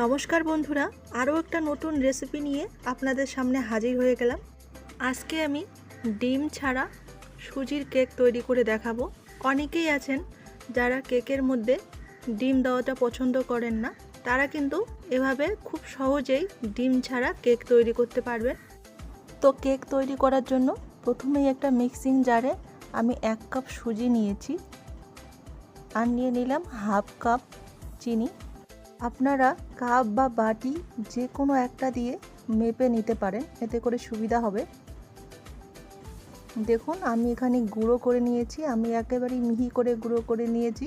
নমস্কার বন্ধুরা, আরও একটা নতুন রেসিপি নিয়ে আপনাদের সামনে হাজির হয়ে গেলাম। আজকে আমি ডিম ছাড়া সুজির কেক তৈরি করে দেখাবো। অনেকেই আছেন যারা কেকের মধ্যে ডিম দেওয়াটা পছন্দ করেন না, তারা কিন্তু এভাবে খুব সহজেই ডিম ছাড়া কেক তৈরি করতে পারবেন। তো কেক তৈরি করার জন্য প্রথমেই একটা মিক্সিং জারে আমি এক কাপ সুজি নিয়েছি। আর নিয়ে নিলাম হাফ কাপ চিনি। আপনারা কাপ বা বাটি যে কোনো একটা দিয়ে মেপে নিতে পারেন, এতে করে সুবিধা হবে। দেখুন, আমি এখানে গুঁড়ো করে নিয়েছি, আমি একেবারেই মিহি করে গুঁড়ো করে নিয়েছি।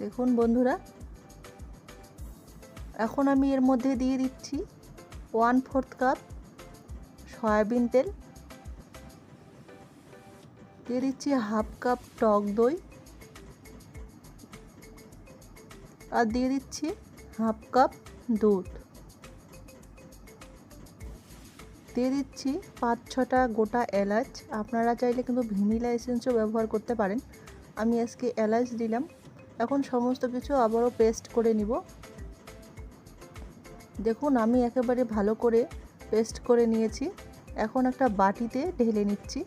দেখুন বন্ধুরা, এখন আমি এর মধ্যে দিয়ে দিচ্ছি ওয়ান ফোর্থ কাপ সয়াবিন তেল। দিয়ে দিচ্ছি হাফ কাপ টক দই। আর দিয়ে দিচ্ছি হাফ কাপ দুধ। দিয়ে দিচ্ছি পাঁচ ছটা গোটা এলাচ। আপনারা চাইলে কিন্তু ভ্যানিলা এসেন্সও ব্যবহার করতে পারেন। আমি আজকে এলাচ দিলাম। এখন সমস্ত কিছু আবারও পেস্ট করে নিব। দেখুন, আমি একেবারে ভালো করে পেস্ট করে নিয়েছি। এখন একটা বাটিতে ঢেলে নিচ্ছি।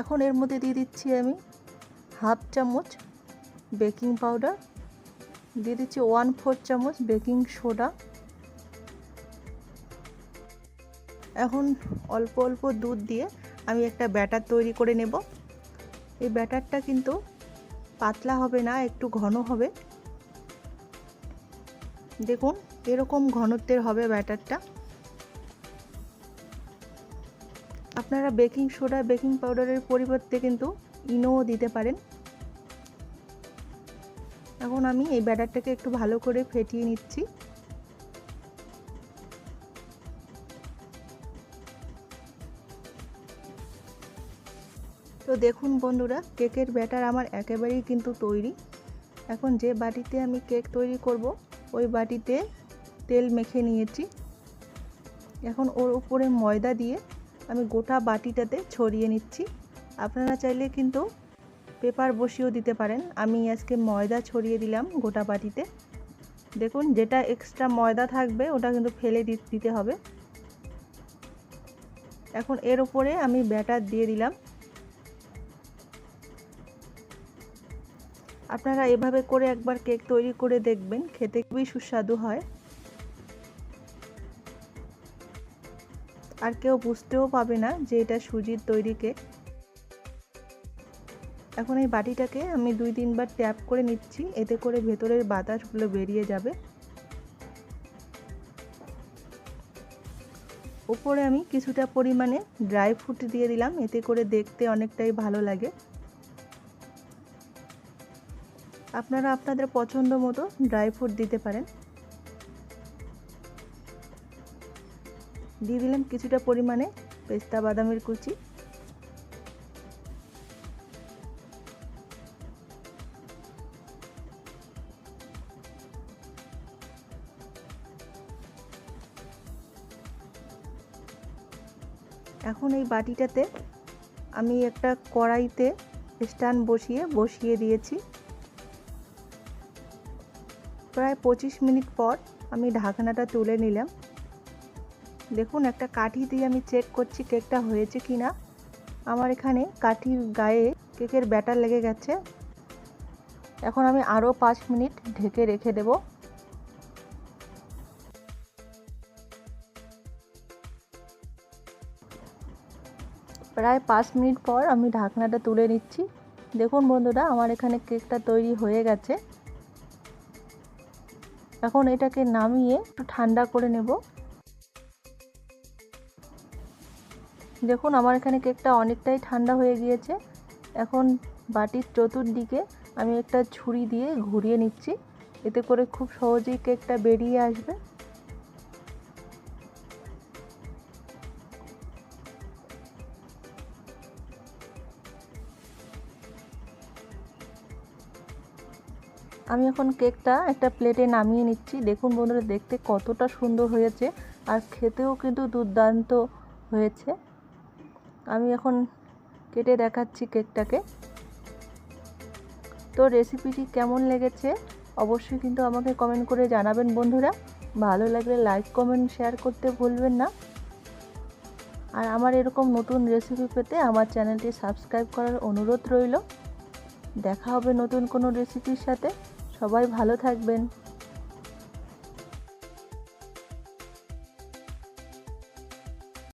এখন এর মধ্যে দিয়ে দিচ্ছি আমি হাফ চামচ বেকিং পাউডার। দিয়ে দিচ্ছি ওয়ান ফোর চামচ বেকিং সোডা। এখন অল্প অল্প দুধ দিয়ে আমি একটা ব্যাটার তৈরি করে নেব। এই ব্যাটারটা কিন্তু পাতলা হবে না, একটু ঘন হবে। দেখুন, এরকম ঘনত্বের হবে ব্যাটারটা। আপনারা বেকিং সোডা, বেকিং পাউডারের পরিবর্তে কিন্তু ইনোও দিতে পারেন। এখন আমি এই ব্যাটারটাকে একটু ভালো করে ফেটিয়ে নিচ্ছি। তো দেখুন বন্ধুরা, কেকের ব্যাটার আমার একেবারেই কিন্তু তৈরি। এখন যে বাটিতে আমি কেক তৈরি করব, ওই বাটিতে তেল মেখে নিয়েছি। এখন ওর উপরে ময়দা দিয়ে আমি গোটা বাটিটাতে ছড়িয়ে নিচ্ছি। আপনারা চাইলে কিন্তু পেপার বসিয়েও দিতে পারেন। আমি আজকে ময়দা ছড়িয়ে দিলাম গোটা বাটিতে। দেখুন, যেটা এক্সট্রা ময়দা থাকবে, ওটা কিন্তু ফেলে দিতে হবে। এখন এর উপরে আমি ব্যাটার দিয়ে দিলাম। আপনারা এভাবে করে একবার কেক তৈরি করে দেখবেন, খেতে খুবই সুস্বাদু হয়। আর কেউ বুঝতেও পাবে না যে এটা সুজির তৈরি কেক এখন এই বাটিটাকে আমি দুই তিনবার ট্যাপ করে নিচ্ছি, এতে করে ভেতরের বাতাসগুলো বেরিয়ে যাবে। ওপরে আমি কিছুটা পরিমাণে ড্রাই ফ্রুট দিয়ে দিলাম, এতে করে দেখতে অনেকটাই ভালো লাগে। আপনারা আপনাদের পছন্দ মতো ড্রাই ফ্রুট দিতে পারেন। দিয়ে দিলাম কিছুটা পরিমাণে পেস্তা বাদামের কুচি। এখন এই বাটিটাতে আমি একটা কড়াইতে স্ট্যান্ড বসিয়ে বসিয়ে দিয়েছি। প্রায় পঁচিশ মিনিট পর আমি ঢাকনাটা তুলে নিলাম। দেখুন, একটা কাঠি দিয়ে আমি চেক করছি কেকটা হয়েছে কি না আমার এখানে কাঠির গায়ে কেকের ব্যাটার লেগে গেছে। এখন আমি আরও পাঁচ মিনিট ঢেকে রেখে দেব। প্রায় পাঁচ মিনিট পর আমি ঢাকনাটা তুলে নিচ্ছি। দেখুন বন্ধুরা, আমার এখানে কেকটা তৈরি হয়ে গেছে। এখন এটাকে নামিয়ে একটু ঠান্ডা করে নেব। দেখুন, আমার এখানে কেকটা অনেকটাই ঠান্ডা হয়ে গিয়েছে। এখন বাটির চতুর্দিকে আমি একটা ছুরি দিয়ে ঘুরিয়ে নিচ্ছি। এতে করে খুব সহজেই কেকটা বেরিয়ে আসবে। আমি এখন কেকটা একটা প্লেটে নামিয়ে নিচ্ছি। দেখুন বন্ধুরা, দেখতে কতটা সুন্দর হয়েছে। আর খেতেও কিন্তু দুর্দান্ত হয়েছে। আমি এখন কেটে দেখাচ্ছি কেকটাকে। তো রেসিপিটি কেমন লেগেছে অবশ্যই কিন্তু আমাকে কমেন্ট করে জানাবেন বন্ধুরা। ভালো লাগলে লাইক কমেন্ট শেয়ার করতে ভুলবেন না। আর আমার এরকম নতুন রেসিপি পেতে আমার চ্যানেলটি সাবস্ক্রাইব করার অনুরোধ রইল। দেখা হবে নতুন কোনো রেসিপির সাথে। সবাই ভালো থাকবেন।